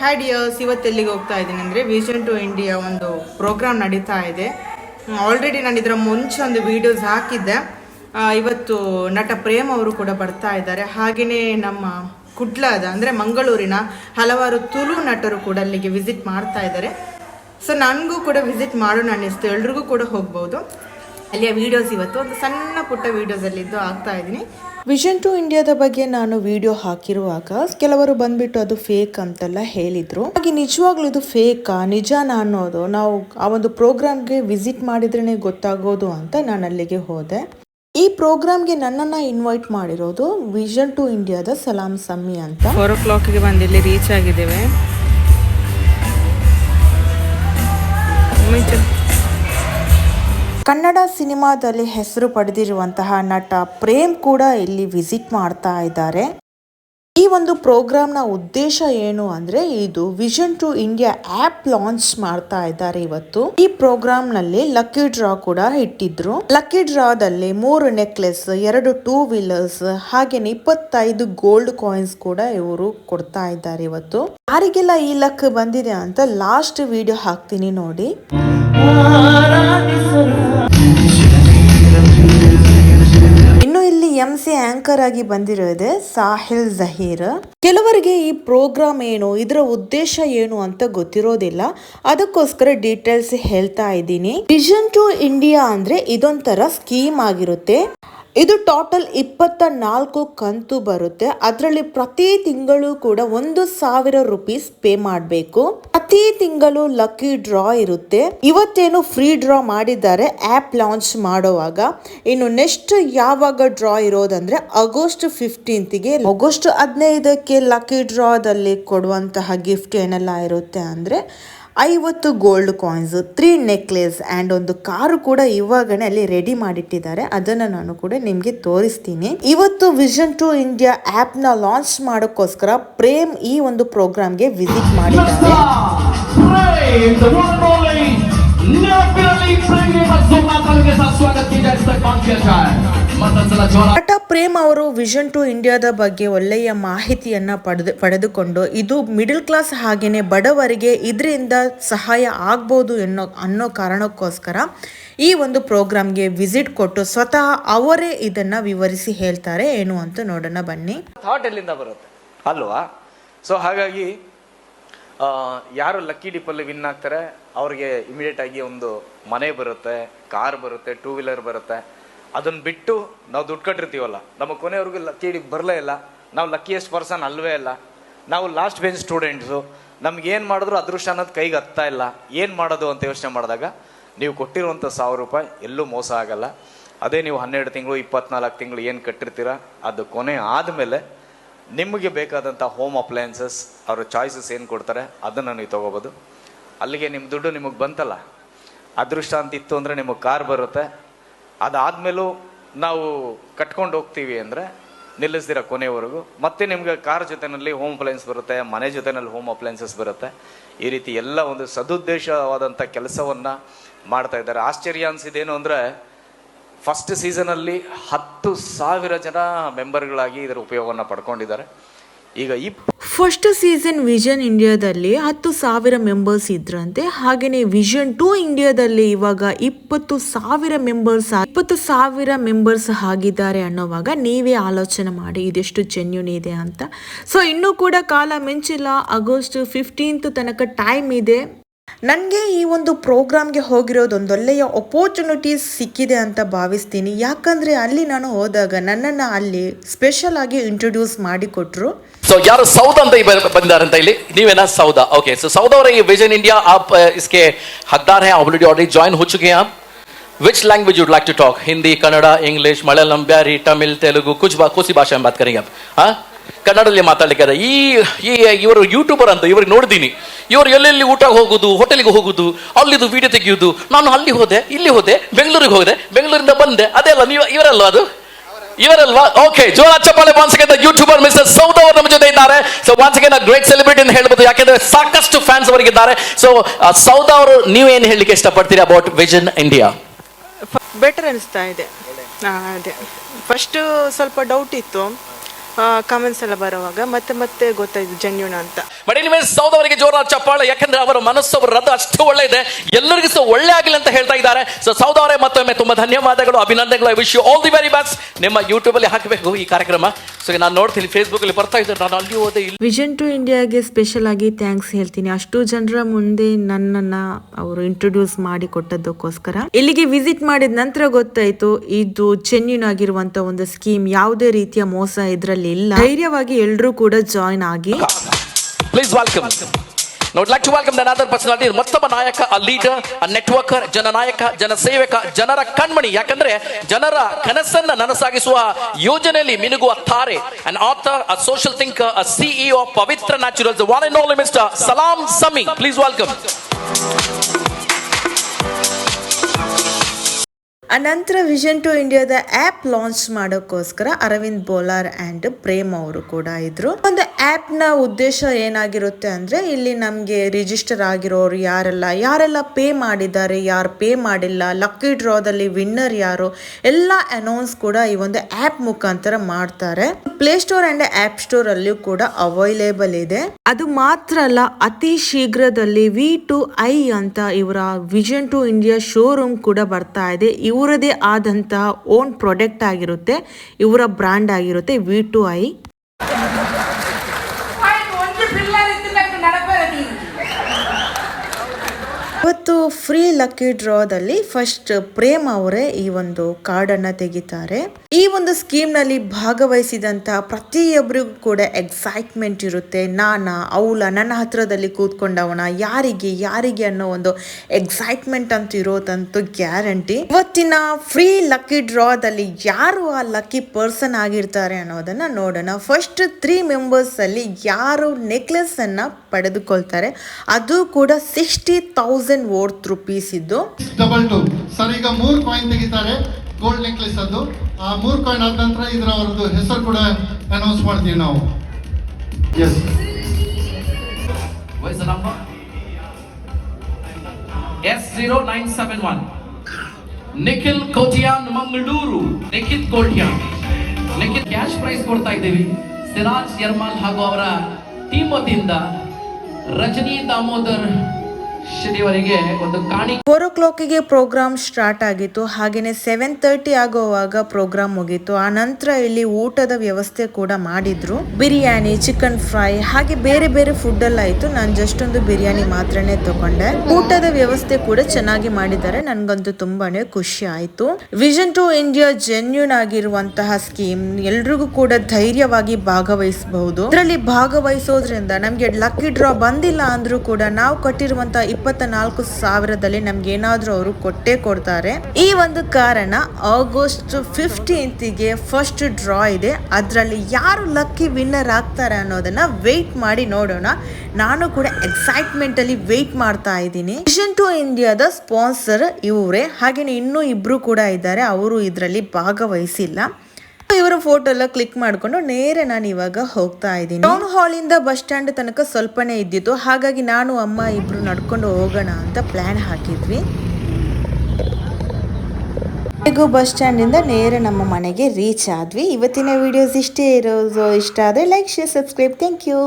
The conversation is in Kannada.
ಹ್ಯಾಡ್ ಇಯರ್ಸ್ ಇವತ್ತು ಎಲ್ಲಿಗೆ ಹೋಗ್ತಾ ಇದ್ದೀನಿ ಅಂದರೆ ವಿಷನ್ ಟು ಇಂಡಿಯಾ ಒಂದು ಪ್ರೋಗ್ರಾಮ್ ನಡೀತಾ ಇದೆ. ಆಲ್ರೆಡಿ ನಾನು ಇದರ ಮುಂಚೆ ಒಂದು ವಿಡಿಯೋಸ್ ಹಾಕಿದ್ದೆ. ಇವತ್ತು ನಟ ಪ್ರೇಮ್ ಅವರು ಕೂಡ ಬರ್ತಾ ಇದ್ದಾರೆ. ಹಾಗೆಯೇ ನಮ್ಮ ಕುಡ್ಲದ, ಅಂದರೆ ಮಂಗಳೂರಿನ ಹಲವಾರು ತುಳು ನಟರು ಕೂಡ ಅಲ್ಲಿಗೆ ವಿಸಿಟ್ ಮಾಡ್ತಾ ಇದ್ದಾರೆ. ಸೊ ನನಗೂ ಕೂಡ ವಿಸಿಟ್ ಮಾಡೋಣ ಅನ್ನಿಸ್ತು. ಎಲ್ರಿಗೂ ಕೂಡ ಹೋಗ್ಬೋದು. ಅಲ್ಲಿಯ ವಿಡಿಯೋಸ್ ಇವತ್ತು. ಒಂದು ಸಣ್ಣ ಪುಟ್ಟ ವೀಡಿಯೋಸಲ್ಲಿದ್ದು ಆಗ್ತಾ ಇದ್ದೀನಿ. ವಿಷನ್ ಟು ಇಂಡಿಯಾದ ಬಗ್ಗೆ ನಾನು ವಿಡಿಯೋ ಹಾಕಿರುವಾಗ ಕೆಲವರು ಬಂದ್ಬಿಟ್ಟು ಅದು ಫೇಕ್ ಅಂತೆಲ್ಲ ಹೇಳಿದ್ರು. ಹಾಗೆ ನಿಜವಾಗ್ಲೂ ಇದು ಫೇಕಾ ನಿಜಾನ ಅನ್ನೋದು ನಾವು ಆ ಒಂದು ಪ್ರೋಗ್ರಾಮ್ಗೆ ವಿಸಿಟ್ ಮಾಡಿದ್ರೇ ಗೊತ್ತಾಗೋದು ಅಂತ ನಾನು ಅಲ್ಲಿಗೆ ಹೋದೆ. ಈ ಪ್ರೋಗ್ರಾಮ್ಗೆ ನನ್ನನ್ನು ಇನ್ವೈಟ್ ಮಾಡಿರೋದು ವಿಷನ್ ಟು ಇಂಡಿಯಾದ ಸಲಾಂ ಸಮ್ಮಿ ಅಂತ. ಫೋರ್ ಓ ಕ್ಲಾಕ್ಗೆ ಬಂದು ಇಲ್ಲಿ ರೀಚ್ ಆಗಿದ್ದೇವೆ. ಕನ್ನಡ ಸಿನಿಮಾದಲ್ಲಿ ಹೆಸರು ಪಡೆದಿರುವಂತಹ ನಟ ಪ್ರೇಮ್ ಕೂಡ ಇಲ್ಲಿ ವಿಸಿಟ್ ಮಾಡ್ತಾ ಇದ್ದಾರೆ. ಈ ಒಂದು ಪ್ರೋಗ್ರಾಮ್ನ ಉದ್ದೇಶ ಏನು ಅಂದ್ರೆ ಇದು vision to India app launch ಮಾಡ್ತಾ ಇದ್ದಾರೆ ಇವತ್ತು. ಈ ಪ್ರೋಗ್ರಾಮ್ನಲ್ಲಿ ಲಕ್ಕಿ ಡ್ರಾ ಕೂಡ ಇಟ್ಟಿದ್ರು. ಲಕ್ಕಿ ಡ್ರಾದಲ್ಲಿ ಮೂರು ನೆಕ್ಲೆಸ್, ಎರಡು ಟೂ ವೀಲರ್ಸ್, ಹಾಗೇನೆ ಇಪ್ಪತ್ತೈದು ಗೋಲ್ಡ್ ಕಾಯಿನ್ಸ್ ಕೂಡ ಇವರು ಕೊಡ್ತಾ ಇದ್ದಾರೆ ಇವತ್ತು. ಯಾರಿಗೆಲ್ಲ ಈ ಲಕ್ ಬಂದಿದೆ ಅಂತ ಲಾಸ್ಟ್ ವಿಡಿಯೋ ಹಾಕ್ತೀನಿ ನೋಡಿ. ಸಿ ಆಂಕರ್ ಆಗಿ ಬಂದಿರೋದೆ ಸಾಹಿಲ್ ಜಹೀರ್. ಕೆಲವರಿಗೆ ಈ ಪ್ರೋಗ್ರಾಮ್ ಏನು, ಇದರ ಉದ್ದೇಶ ಏನು ಅಂತ ಗೊತ್ತಿರೋದಿಲ್ಲ. ಅದಕ್ಕೋಸ್ಕರ ಡೀಟೇಲ್ಸ್ ಹೇಳ್ತಾ ಇದ್ದೀನಿ. ವಿಷನ್ ಟು ಇಂಡಿಯಾ ಅಂದ್ರೆ ಇದೊಂಥರ ಸ್ಕೀಮ್ ಆಗಿರುತ್ತೆ. ಇದು ಟೋಟಲ್ ಇಪ್ಪತ್ತ ನಾಲ್ಕು ಕಂತು ಬರುತ್ತೆ. ಅದರಲ್ಲಿ ಪ್ರತಿ ತಿಂಗಳು ಕೂಡ ಒಂದು ಸಾವಿರ ರುಪೀಸ್ ಪೇ ಮಾಡಬೇಕು. ಪ್ರತಿ ತಿಂಗಳು ಲಕ್ಕಿ ಡ್ರಾ ಇರುತ್ತೆ. ಇವತ್ತೇನು ಫ್ರೀ ಡ್ರಾ ಮಾಡಿದ್ದಾರೆ ಆ್ಯಪ್ ಲಾಂಚ್ ಮಾಡುವಾಗ. ಇನ್ನು ನೆಕ್ಸ್ಟ್ ಯಾವಾಗ ಡ್ರಾ ಇರೋದಂದ್ರೆ ಆಗಸ್ಟ್ ಫಿಫ್ಟೀನ್ತ್ಗೆ ಆಗಸ್ಟ್ ಹದಿನೈದಕ್ಕೆ ಲಕ್ಕಿ ಡ್ರಾದಲ್ಲಿ ಕೊಡುವಂತಹ ಗಿಫ್ಟ್ ಏನೆಲ್ಲ ಇರುತ್ತೆ ಅಂದ್ರೆ ಐವತ್ತು gold coins three necklace and ಒಂದು ಕಾರು ಕೂಡ ಇವಾಗನೇ ಅಲ್ಲಿ ರೆಡಿ ಮಾಡಿಟ್ಟಿದ್ದಾರೆ. ಅದನ್ನು ನಾನು ಕೂಡ ನಿಮಗೆ ತೋರಿಸ್ತೀನಿ. ಇವತ್ತು ವಿಷನ್ ಟು ಇಂಡಿಯಾ ಆ್ಯಪ್ನ ಲಾಂಚ್ ಮಾಡೋಕ್ಕೋಸ್ಕರ ಪ್ರೇಮ್ ಈ ಒಂದು ಪ್ರೋಗ್ರಾಮ್ಗೆ ವಿಸಿಟ್ ಮಾಡಿದ್ದಾರೆ. ನಟ ಪ್ರೇಮ್ ಅವರು ವಿಷನ್ ಟು ಇಂಡಿಯಾದ ಬಗ್ಗೆ ಒಳ್ಳೆಯ ಮಾಹಿತಿಯನ್ನು ಪಡೆದು ಪಡೆದುಕೊಂಡು ಇದು ಮಿಡಲ್ ಕ್ಲಾಸ್ ಹಾಗೆಯೇ ಬಡವರಿಗೆ ಇದರಿಂದ ಸಹಾಯ ಆಗ್ಬೋದು ಎನ್ನೋ ಅನ್ನೋ ಕಾರಣಕ್ಕೋಸ್ಕರ ಈ ಒಂದು ಪ್ರೋಗ್ರಾಮ್ಗೆ ವಿಸಿಟ್ ಕೊಟ್ಟು ಸ್ವತಃ ಅವರೇ ಇದನ್ನ ವಿವರಿಸಿ ಹೇಳ್ತಾರೆ. ಏನು ಅಂತ ನೋಡೋಣ ಬನ್ನಿ. ಥಾಟ್ ಎಲ್ಲಿಂದ ಬರುತ್ತೆ? ಅಲ್ವಾ? ಸೊ ಹಾಗಾಗಿ ಯಾರು ಲಕ್ಕಿ ಡಿಪ್ಪಲ್ಲಿ ವಿನ್ ಆಗ್ತಾರೆ, ಅವ್ರಿಗೆ ಇಮಿಡಿಯೇಟ್ ಆಗಿ ಒಂದು ಮನೆ ಬರುತ್ತೆ, ಕಾರ್ ಬರುತ್ತೆ ಟೂ ವೀಲರ್ ಬರುತ್ತೆ. ಅದನ್ನ ಬಿಟ್ಟು ನಾವು ದುಡ್ಡು ಕಟ್ಟಿರ್ತೀವಲ್ಲ, ನಮ್ಮ ಕೊನೆಯವ್ರಿಗೂ ಲಕ್ಕಿ ಡಿಪ್ ಬರಲೇ ಇಲ್ಲ. ನಾವು ಲಕ್ಕಿಯಸ್ಟ್ ಪರ್ಸನ್ ಅಲ್ವೇ ಇಲ್ಲ. ನಾವು ಲಾಸ್ಟ್ ಬೆಂಚ್ ಸ್ಟೂಡೆಂಟ್ಸು ನಮ್ಗೆ ಏನು ಮಾಡಿದ್ರು ಅದೃಷ್ಟ ಅನ್ನೋದು ಕೈಗೆ ಹತ್ತಾ ಇಲ್ಲ. ಏನು ಮಾಡೋದು ಅಂತ ಯೋಚನೆ ಮಾಡಿದಾಗ, ನೀವು ಕೊಟ್ಟಿರುವಂಥ ಸಾವಿರ ರೂಪಾಯಿ ಎಲ್ಲೂ ಮೋಸ ಆಗಲ್ಲ. ಅದೇ ನೀವು ಹನ್ನೆರಡು ತಿಂಗಳು, ಇಪ್ಪತ್ನಾಲ್ಕು ತಿಂಗಳು ಏನು ಕಟ್ಟಿರ್ತೀರ, ಅದು ಕೊನೆ ಆದಮೇಲೆ ನಿಮಗೆ ಬೇಕಾದಂಥ ಹೋಮ್ ಅಪ್ಲಯನ್ಸಸ್ ಅವರ ಚಾಯ್ಸಸ್ ಏನು ಕೊಡ್ತಾರೆ, ಅದನ್ನು ನೀವು ತೊಗೋಬೋದು. ಅಲ್ಲಿಗೆ ನಿಮ್ಮ ದುಡ್ಡು ನಿಮಗೆ ಬಂತಲ್ಲ, ಅದೃಷ್ಟ ಅಂತ ಇತ್ತು ಅಂದರೆ ನಿಮಗೆ ಕಾರ್ ಬರುತ್ತೆ. ಅದಾದಮೇಲೂ ನಾವು ಕಟ್ಕೊಂಡು ಹೋಗ್ತೀವಿ ಅಂದರೆ ನಿಲ್ಲಿಸ್ದಿರ ಕೊನೆಯವರೆಗೂ ಮತ್ತೆ ನಿಮಗೆ ಕಾರ್ ಜೊತೆನಲ್ಲಿ ಹೋಮ್ ಅಪ್ಲಯನ್ಸ್ ಬರುತ್ತೆ, ಮನೆ ಜೊತೆನಲ್ಲಿ ಹೋಮ್ ಅಪ್ಲಯನ್ಸಸ್ ಬರುತ್ತೆ. ಈ ರೀತಿ ಎಲ್ಲ ಒಂದು ಸದುದ್ದೇಶವಾದಂಥ ಕೆಲಸವನ್ನು ಮಾಡ್ತಾ ಇದ್ದಾರೆ. ಆಶ್ಚರ್ಯ ಅನಿಸಿದೇನು ಅಂದರೆ ಫಸ್ಟ್ ಸೀಸನಲ್ಲಿ ಹತ್ತು ಸಾವಿರ ಜನ ಮೆಂಬರ್ಗಳಾಗಿ ಇದರ ಉಪಯೋಗವನ್ನು ಪಡ್ಕೊಂಡಿದ್ದಾರೆ. ಈಗ ಈ ಫಸ್ಟ್ ಸೀಸನ್ ವಿಷನ್ ಇಂಡಿಯಾದಲ್ಲಿ ಹತ್ತು ಸಾವಿರ ಮೆಂಬರ್ಸ್ ಇದ್ರಂತೆ ಹಾಗೆಯೇ ವಿಷನ್ ಟು ಇಂಡಿಯಾದಲ್ಲಿ ಇವಾಗ ಇಪ್ಪತ್ತು ಸಾವಿರ ಮೆಂಬರ್ಸ್ ಇಪ್ಪತ್ತು ಸಾವಿರ ಮೆಂಬರ್ಸ್ ಆಗಿದ್ದಾರೆ ಅನ್ನೋವಾಗ ನೀವೇ ಆಲೋಚನೆ ಮಾಡಿ, ಇದೆಷ್ಟು ಜೆನ್ಯೂನ್ ಇದೆ ಅಂತ. ಸೊ ಇನ್ನೂ ಕೂಡ ಕಾಲ ಮಿಂಚಿಲ್ಲ ಆಗಸ್ಟ್ ಫಿಫ್ಟೀನ್ತ್ ತನಕ ಟೈಮ್ ಇದೆ. ನನಗೆ ಈ ಒಂದು ಪ್ರೋಗ್ರಾಮ್ಗೆ ಹೋಗಿರೋದು ಒಂದೊಳ್ಳೆಯ ಅಪೋರ್ಚುನಿಟೀಸ್ ಸಿಕ್ಕಿದೆ ಅಂತ ಭಾವಿಸ್ತೀನಿ. ಯಾಕಂದರೆ ಅಲ್ಲಿ ನಾನು ಹೋದಾಗ ನನ್ನನ್ನು ಅಲ್ಲಿ ಸ್ಪೆಷಲ್ ಆಗಿ ಇಂಟ್ರೊಡ್ಯೂಸ್ ಮಾಡಿಕೊಟ್ರು. ಸೊ ಯಾರು ಸೌದ ಅಂತ ಬಂದಾರಂತ ಇಲ್ಲಿ? ನೀವೇನ ಸೌದ ಓಕೆ ಸೊ ಸೌದ ಅವರ ಈ ವಿಜನ್ ಇಂಡಿಯಾ ಆಪ್ ಇಸ್ಕೆ ಹದ್ದಾರ ಹೈ ಆಲ್ರೆಡಿ ಆಲ್ರೆಡಿ ಜಾಯಿನ್ ಹೋ ಚುಕೆ app. Which language would like to talk Hindi Kannada English Malayalam Beary Tamil Telugu ಕುಚ್ ಬಾ ಕುಸಿ ಭಾಷೆ ಬಾತ್ ಕರಿಗೆ ಆಪ್. ಹಾಂ? ಕನ್ನಡದಲ್ಲಿ ಮಾತಾಡ್ಲಿಕ್ಕೆ ಈ ಈ, ಇವರು ಯೂಟ್ಯೂಬರ್ ಅಂತ ಇವ್ರಿಗೆ ನೋಡಿದ್ದೀನಿ. ಇವರು ಎಲ್ಲೆಲ್ಲಿ ಊಟ ಹೋಗುದು ಹೋಟೆಲ್ಗೆ ಹೋಗುದು, ಅಲ್ಲಿದು ವಿಡಿಯೋ ತೆಗೆಯುವುದು ನಾನು ಅಲ್ಲಿ ಹೋದೆ, ಇಲ್ಲಿ ಹೋದೆ, ಬೆಂಗಳೂರಿಗೆ ಹೋದೆ, ಬೆಂಗಳೂರಿಂದ ಬಂದೆ. ಅದೆಲ್ಲ ನೀವು, ಇವರಲ್ವಾ ಅದು? ಇವರಲ್ವಾ? ಓಕೆ ಜೋರ ಚಪ್ಪಾಳೆ again ಯೂಟ್ಯೂಬರ್ ಮಿಸ್ಟರ್ ಸೌದ ಅವರು ನಮ್ಮ ಜೊತೆ ಇದ್ದಾರೆ. ಸೊ again ಗ್ರೇಟ್ ಸೆಲೆಬ್ರಿಟಿ ಅಂತ ಹೇಳ್ಬೋದು. ಯಾಕೆಂದ್ರೆ ಸಾಕಷ್ಟು ಫ್ಯಾನ್ಸ್ ಅವರಿಗಿದ್ದಾರೆ. ಸೊ ಸೌದ ಅವರು ನೀವೇನು ಹೇಳಲಿಕ್ಕೆ ಇಷ್ಟಪಡ್ತೀರಿ ಅಬೌಟ್ ವಿಜನ್ ಇಂಡಿಯಾ ಬೆಟರ್ ಅನಿಸ್ತಾ ಇದೆ. ಅದೇ. ಫಸ್ಟ್ ಸ್ವಲ್ಪ ಡೌಟ್ ಇತ್ತು. ಕಮೆಂಟ್ಸ್ ಎಲ್ಲ ಬರುವಾಗ ಮತ್ತೆ ಮತ್ತೆ ಗೊತ್ತಾಯ್ತು ಜೆನ್ಯೂನ್ ಅಂತ. ಬಟ್ ಎನಿವೇಸ್ ಸೌದ್ ಅವರಿಗೆ ಜೋರಾದ ಚಪ್ಪಾಳೆ, ಯಾಕಂದ್ರೆ ಅವರ ಮನಸ್ಸು, ಅವರ ಅಷ್ಟು ಒಳ್ಳೆ ಇದೆ ಎಲ್ಲರಿಗೂ ಸಹ ಒಳ್ಳೆ ಆಗಿಲ್ಲ ಅಂತ ಹೇಳ್ತಾ ಇದ್ದಾರೆ. ಸೊ ಸೌದ್ ಅವರೇ ಮತ್ತೊಮ್ಮೆ ತುಂಬಾ ಧನ್ಯವಾದಗಳು, ಅಭಿನಂದನೆಗಳು I wish you all the very best ನಿಮ್ಮ ಯೂಟ್ಯೂಬ್ ಅಲ್ಲಿ ಹಾಕಬೇಕು ಈ ಕಾರ್ಯಕ್ರಮ. ಸೊ ನಾನು ನೋಡ್ತೀನಿ ಫೇಸ್ಬುಕ್ ಅಲ್ಲಿ ಬರ್ತಾ ಇದ್ದಾರೆ ನಾನು ಅಲ್ಲಿ ಹೋದೆ ಇಲ್ಲಿ. ವಿಷನ್ ಟು ಇಂಡಿಯಾಗೆ ಸ್ಪೆಷಲ್ ಆಗಿ ಥ್ಯಾಂಕ್ಸ್ ಹೇಳ್ತೀನಿ. ಅಷ್ಟು ಜನರ ಮುಂದೆ ನನ್ನನ್ನ ಅವರು ಇಂಟ್ರೊಡ್ಯೂಸ್ ಮಾಡಿ ಕೊಟ್ಟದ್ದಕ್ಕೋಸ್ಕರ. ಇಲ್ಲಿಗೆ ವಿಸಿಟ್ ಮಾಡಿದ ನಂತರ ಗೊತ್ತಾಯ್ತು ಇದು ಜೆನ್ಯೂನ್ ಆಗಿರುವಂತ ಒಂದು ಸ್ಕೀಮ್ ಯಾವುದೇ ರೀತಿಯ ಮೋಸ ಇದರಲ್ಲಿ ಇಲ್ಲ. ಧೈರ್ಯವಾಗಿ ಎಲ್ಲರೂ ಕೂಡ ಜಾಯಿನ್ ಆಗಿ. ಪ್ಲೀಸ್ ವೆಲ್ಕಮ್ ನೋಡ್ like to welcome then other personality ಮತ್ತೊಬ್ಬ ನಾಯಕ ಅ ಲೀಡರ್ ಅ ನೆಟ್ವರ್ಕರ್ ಜನನಾಯಕ ಜನಸೇವಕ ಜನರ ಕಣ್ಮಣಿ ಯಾಕಂದ್ರೆ ಜನರ ಕನಸನ್ನ ನನಸಾಗಿಸುವ ಯೋಜನೆಯಲ್ಲಿ ಮಿನುಗುವ ತಾರೆ an author a social thinker a CEO Pavitra naturals one and only mister Salam Sami please welcome ಅನಂತರ ವಿಷನ್ ಟು ಇಂಡಿಯಾದ ಆ್ಯಪ್ ಲಾಂಚ್ ಮಾಡೋಕ್ಕೋಸ್ಕರ ಅರವಿಂದ್ ಬೋಲಾರ್ ಅಂಡ್ ಪ್ರೇಮ್ ಅವರು ಕೂಡ ಇದ್ರು. ಒಂದು ಆ್ಯಪ್ನ ಉದ್ದೇಶ ಏನಾಗಿರುತ್ತೆ ಅಂದ್ರೆ ಇಲ್ಲಿ ನಮಗೆ ರಿಜಿಸ್ಟರ್ ಆಗಿರೋರು ಯಾರೆಲ್ಲ ಯಾರೆಲ್ಲ ಪೇ ಮಾಡಿದ್ದಾರೆ, ಯಾರು ಪೇ ಮಾಡಿಲ್ಲ ಲಕ್ಕಿ ಡ್ರಾದಲ್ಲಿ ವಿನ್ನರ್ ಯಾರು, ಎಲ್ಲ ಅನೌನ್ಸ್ ಕೂಡ ಈ ಒಂದು ಆ್ಯಪ್ ಮುಖಾಂತರ ಮಾಡ್ತಾರೆ. Play Store and App Store ಅಲ್ಲಿಯೂ ಕೂಡ ಅವೈಲೇಬಲ್ ಇದೆ. ಅದು ಮಾತ್ರ ಅಲ್ಲ, ಅತಿ ಶೀಘ್ರದಲ್ಲಿ ವಿ ಟು ಐ ಅಂತ ಇವರ ವಿಷನ್ ಟು ಇಂಡಿಯಾ ಶೋರೂಮ್ ಕೂಡ ಬರ್ತಾ ಇದೆ. ಇವರದೇ ಆದಂತಹ ಓನ್ ಪ್ರಾಡಕ್ಟ್ ಆಗಿರುತ್ತೆ ಇವರ ಬ್ರ್ಯಾಂಡ್ ಆಗಿರುತ್ತೆ ವಿ ಟು ಐ ಇವತ್ತು ಫ್ರೀ ಲಕ್ಕಿ ಡ್ರಾದಲ್ಲಿ ಫಸ್ಟ್ ಪ್ರೇಮ್ ಅವರೇ ಈ ಒಂದು ಕಾರ್ಡನ್ನು ತೆಗಿತಾರೆ. ಈ ಒಂದು ಸ್ಕೀಮ್ನಲ್ಲಿ ಭಾಗವಹಿಸಿದಂಥ ಪ್ರತಿಯೊಬ್ಬರಿಗೂ ಕೂಡ ಎಕ್ಸೈಟ್ಮೆಂಟ್ ಇರುತ್ತೆ. ನಾನಾ ಅವಳ ನನ್ನ ಹತ್ರದಲ್ಲಿ ಕೂತ್ಕೊಂಡವನ, ಯಾರಿಗೆ ಯಾರಿಗೆ ಅನ್ನೋ ಒಂದು ಎಕ್ಸೈಟ್ಮೆಂಟ್ ಅಂತ ಇರೋದಂತೂ ಗ್ಯಾರಂಟಿ ಇವತ್ತಿನ ಫ್ರೀ ಲಕ್ಕಿ ಡ್ರಾದಲ್ಲಿ ಯಾರು ಆ ಲಕ್ಕಿ ಪರ್ಸನ್ ಆಗಿರ್ತಾರೆ ಅನ್ನೋದನ್ನ ನೋಡೋಣ. ಫಸ್ಟ್ ತ್ರೀ ಮೆಂಬರ್ಸ್ ಅಲ್ಲಿ ಯಾರು ನೆಕ್ಲೆಸ್ ಅನ್ನ ಪಡೆದುಕೊಳ್ತಾರೆ? ಅದು ಕೂಡ ಸಿಕ್ಸ್ಟಿ ತೌಸಂಡ್ ವೋರ್ತ್ ರುಪೀಸ್ ಇದ್ದು. ಡಬಲ್ ಸರ್ ಈಗ ಮೂರು ಪಾಯಿಂಟ್ ತೆಗಿತಾರೆ. ಗೋಲ್ಡ್ ನೆಕ್ಲೆಸ್ ಅದು. ಆ ಮೂರು ಕಾಯಿನ್ ಆದ ನಂತರ ಇದರ ಅವರದ್ದು ಹೆಸರು ಕೂಡ ಅನೌನ್ಸ್ ಮಾಡ್ತೀವಿ ನಾವು. S S zero nine seven one. Nikhil Kotian Mangaluru. Nikhit Kotian Nikhit cash prize ಕೊಡ್ತಾ ಇದ್ದೀವಿ. ಸಿರಾಜ್ ಯರ್ಮಾಲ್ ಹಾಗೂ ಅವರ ಟೀಮ್ ವತಿಯಿಂದ ರಜನಿ ದಾಮೋದರ್ ಒಂದು ಕಾಣಿ ಫೋರ್ ಓ ಕ್ಲಾಕಿಗೆ ಪ್ರೋಗ್ರಾಮ್ ಸ್ಟಾರ್ಟ್ ಆಗಿತ್ತು. ಹಾಗೇನೆ ಸೆವೆನ್ ತರ್ಟಿ ಆಗುವಾಗ ಪ್ರೋಗ್ರಾಮ್ ಮುಗೀತು. ಆ ನಂತರ ಇಲ್ಲಿ ಊಟದ ವ್ಯವಸ್ಥೆ ಕೂಡ ಮಾಡಿದ್ರು. ಬಿರಿಯಾನಿ ಚಿಕನ್ ಫ್ರೈ ಹಾಗೆ ಬೇರೆ ಬೇರೆ ಫುಡ್ ಎಲ್ಲ ಆಯ್ತು. ನಾನು ಜಸ್ಟ್ ಒಂದು ಬಿರಿಯಾನಿ ಮಾತ್ರನೇ ತಗೊಂಡೆ. ಊಟದ ವ್ಯವಸ್ಥೆ ಕೂಡ ಚೆನ್ನಾಗಿ ಮಾಡಿದ್ದಾರೆ. ನನ್ಗಂತೂ ತುಂಬಾನೇ ಖುಷಿ ಆಯ್ತು. ವಿಷನ್ ಟು ಇಂಡಿಯಾ ಜೆನ್ಯೂನ್ ಆಗಿರುವಂತಹ ಸ್ಕೀಮ್ ಎಲ್ರಿಗೂ ಕೂಡ ಧೈರ್ಯವಾಗಿ ಭಾಗವಹಿಸಬಹುದು. ಇದರಲ್ಲಿ ಭಾಗವಹಿಸೋದ್ರಿಂದ ನಮ್ಗೆ ಲಕ್ಕಿ ಡ್ರಾ ಬಂದಿಲ್ಲ ಅಂದ್ರೂ ಕೂಡ ನಾವು ಕಟ್ಟಿರುವಂತಹ ಇಪ್ಪತ್ತ ನಾಲ್ಕು ಸಾವಿರದಲ್ಲಿ ನಮ್ಗೆ ಏನಾದ್ರೂ ಅವರು ಕೊಟ್ಟೇ ಕೊಡ್ತಾರೆ. ಈ ಒಂದು ಕಾರಣ ಆಗಸ್ಟ್ ಫಿಫ್ಟೀನ್ತ್ಗೆ ಫಸ್ಟ್ ಡ್ರಾ ಇದೆ. ಅದರಲ್ಲಿ ಯಾರು ಲಕ್ಕಿ ವಿನ್ನರ್ ಆಗ್ತಾರೆ ಅನ್ನೋದನ್ನ ವೆಯ್ಟ್ ಮಾಡಿ ನೋಡೋಣ. ನಾನು ಕೂಡ ಎಕ್ಸೈಟ್ಮೆಂಟ್ ಅಲ್ಲಿ ವೆಯ್ಟ್ ಮಾಡ್ತಾ ಇದ್ದೀನಿ. ವಿಷನ್ ಟು ಇಂಡಿಯಾದ ಸ್ಪಾನ್ಸರ್ ಇವರೇ. ಹಾಗೇನೆ ಇನ್ನೂ ಇಬ್ರು ಕೂಡ ಇದ್ದಾರೆ. ಅವರು ಇದರಲ್ಲಿ ಭಾಗವಹಿಸಿಲ್ಲ. ಇವರ ಫೋಟೋ ಎಲ್ಲ ಕ್ಲಿಕ್ ಮಾಡ್ಕೊಂಡು ನೇರ ನಾನು ಇವಾಗ ಹೋಗ್ತಾ ಇದ್ದೀನಿ. ಟೌನ್ ಹಾಲ್ ಇಂದ ಬಸ್ ಸ್ಟ್ಯಾಂಡ್ ತನಕ ಸ್ವಲ್ಪನೇ ಇದ್ದಿತ್ತು. ಹಾಗಾಗಿ ನಾನು, ಅಮ್ಮ ಇಬ್ರು ನಡ್ಕೊಂಡು ಹೋಗೋಣ ಅಂತ ಪ್ಲಾನ್ ಹಾಕಿದ್ವಿ. ಹೇಗೂ ಬಸ್ ಸ್ಟ್ಯಾಂಡ್ ಇಂದ ನೇರ ನಮ್ಮ ಮನೆಗೆ ರೀಚ್ ಆದ್ವಿ. ಇವತ್ತಿನ ವಿಡಿಯೋಸ್ ಇಷ್ಟೇ ಇರೋದು. ಇಷ್ಟ ಆದ್ರೆ like share subscribe thank you